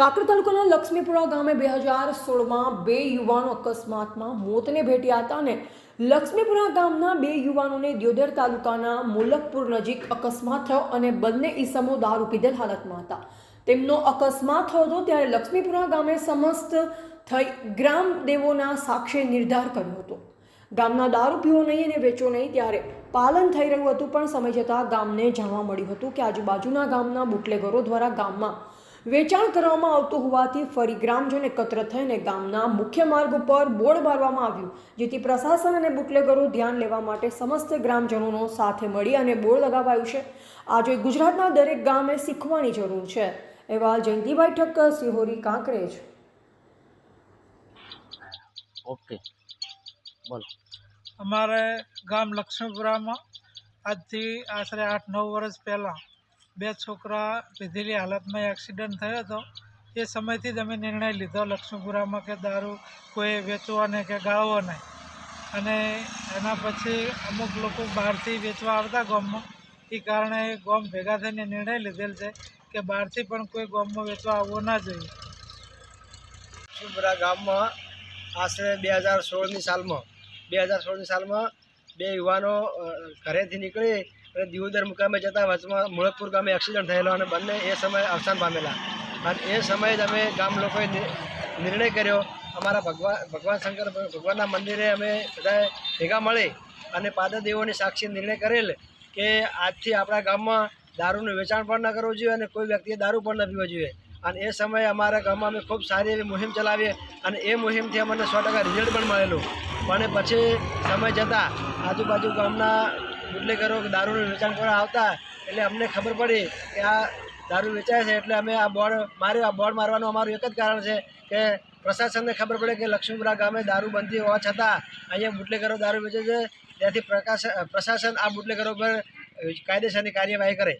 લક્ષ્મીપુરા ગામે બે હજાર સોળમાં બે યુવાનો અકસ્માતમાં મોતને ભેટ્યા હતા અને લક્ષ્મીપુરા ગામના બે યુવાનોને દિયોદર તાલુકાના મુલકપુર નજીક અકસ્માત થયો અને બંને ઈસમો દારૂ પીધેલ હાલતમાં હતા. તેમનો અકસ્માત થયો હતો ત્યારે લક્ષ્મીપુરા ગામે સમસ્ત થઈ ગ્રામ દેવોના સાક્ષી નિર્ધાર કર્યો હતો. ગામના દારૂ પીવો નહીં અને વેચો નહીં ત્યારે પાલન થઈ રહ્યું હતું પણ સમય જતાં ગામને જાણવા મળ્યું હતું કે આજુબાજુના ગામના બુટલેગરો દ્વારા ગામમાં વેચાણ કરવામાં આવતું હોવાથી ફરી ગ્રામજન એકત્ર થઈને ગામના મુખ્ય માર્ગ ઉપર બોર્ડ મારવામાં આવ્યું જેથી પ્રશાસન અને બુટલેગરો ધ્યાન લેવા માટે સમસ્ત ગ્રામજનોનો સાથે મળી અને બોર્ડ લગાવાયું છે. આજે ગુજરાતના દરેક ગામે શીખવાની જરૂર છે. એવા જયંતિભાઈ ઠક્કર સિહોરી કાંકરેજ. ઓકે. બોલો. અમારે ગામ લક્ષ્મીપુરામાં આજથી આશરે આઠ નવ વર્ષ પહેલાં બે છોકરા પીધેલી હાલતમાં એક્સિડન્ટ થયો હતો. એ સમયથી જ અમે નિર્ણય લીધો લક્ષ્મીપુરામાં કે દારૂ કોઈ વેચવો નહીં કે ગાળવો નહીં અને એના પછી અમુક લોકો બહારથી વેચવા આવતા ગામમાં. એ કારણે ગામ ભેગા થઈને નિર્ણય લીધેલ છે કે બહારથી પણ કોઈ ગામમાં વેચવા આવવો ના જોઈએ. લક્ષ્મીપુરા ગામમાં આશરે બે હજાર સોળની સાલમાં, બે હજાર સોળની સાલમાં બે યુવાનો ઘરેથી નીકળી અને દિયોદર મુકામે જતા વચમાં મુળકપુર ગામે એક્સિડન્ટ થયેલો અને બંને એ સમયે અવસાન પામેલા. અને એ સમયે જ અમે ગામ લોકોએ નિર્ણય કર્યો, અમારા ભગવાન ભગવાન શંકર, ભગવાનના મંદિરે અમે બધાએ ભેગા મળી અને પાદદેવોની સાક્ષી નિર્ણય કરેલ કે આજથી આપણા ગામમાં દારૂનું વેચાણ પણ ન કરવું જોઈએ અને કોઈ વ્યક્તિએ દારૂ પણ ન પીવો જોઈએ. અને એ સમયે અમારા ગામમાં અમે ખૂબ સારી એવી મુહિમ ચલાવીએ અને એ મુહિમથી અમને સો ટકા રિઝલ્ટ પણ મળેલું. પણ પછી સમય જતાં આજુબાજુ ગામના બુટલેગરો દારૂનું વેચાણ કરવા આવતા, એટલે અમને ખબર પડી કે આ દારૂ વેચાય છે, એટલે અમે આ બોર્ડ માર્યું આ બોર્ડ મારવાનું અમારું એક જ કારણ છે કે પ્રશાસનને ખબર પડે કે લક્ષ્મીપુરા ગામે દારૂ બંધી હોવા છતાં અહીંયા બુટલેગરો દારૂ વેચે છે. ત્યાંથી પ્રકાશ, પ્રશાસન આ બુટલેગરો પર કાયદેસરની કાર્યવાહી કરે.